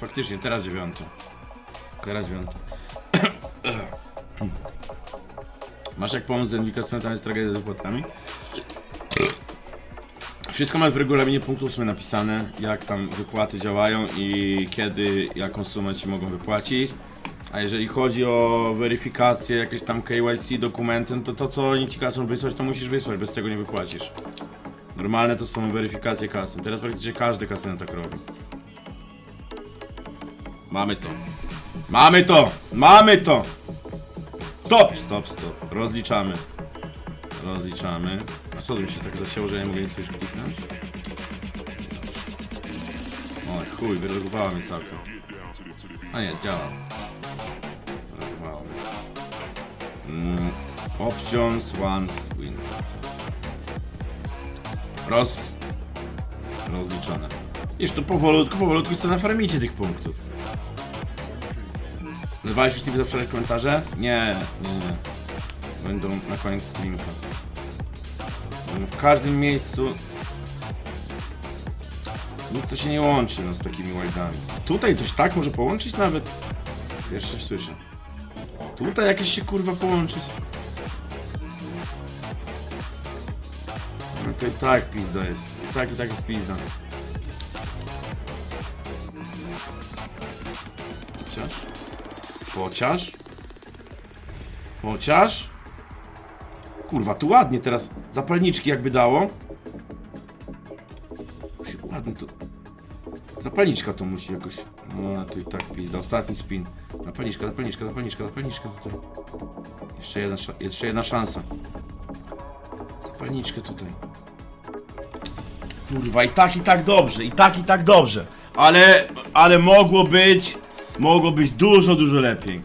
Faktycznie, teraz dziewiąty. Teraz dziewiąty. Masz jak pomóc z Envika, tam jest tragedia z wypłatami? Wszystko masz w regulaminie punktu 8 napisane, jak tam wypłaty działają i kiedy, jaką sumę ci mogą wypłacić. A jeżeli chodzi o weryfikację, jakieś tam KYC, dokumenty, no to to co oni ci każą wysłać, to musisz wysłać, bez tego nie wypłacisz. Normalne to są weryfikacje kasy. Teraz praktycznie każdy kasyn tak robi. Mamy to. Mamy to! Mamy to! Stop! Stop, stop. Rozliczamy. Rozliczamy. A co mi się tak zacięło, że nie mogę nic już kliknąć? Oj, chuj, wyrolowała mi całkiem. A nie, działa. Wylogowało mnie. Mm, options, once, win. Roz... Rozliczone. Tu powolutku, powolutku chcę na farmicie tych punktów. Nazwałeś już TV wczoraj komentarze? Nie, nie, nie. Będą na koniec streamka. W każdym miejscu... Nic to się nie łączy no, z takimi wildami. Tutaj coś tak może połączyć nawet? Pierwszy słyszę. Tutaj jakieś się kurwa połączyć. No to i tak pizda jest. I tak i tak jest pizda. Chociaż? Chociaż? Chociaż? Kurwa, tu ładnie teraz zapalniczki jakby dało. Musi ładnie to... Zapalniczka to musi jakoś... No, i tak pizda. Ostatni spin. Zapalniczka, zapalniczka, zapalniczka, zapalniczka tutaj. Jeszcze jedna, jeszcze jedna szansa. Zapalniczkę tutaj. Kurwa, i tak, i tak dobrze, i tak, i tak dobrze. Ale, ale mogło być, mogło być dużo, dużo lepiej.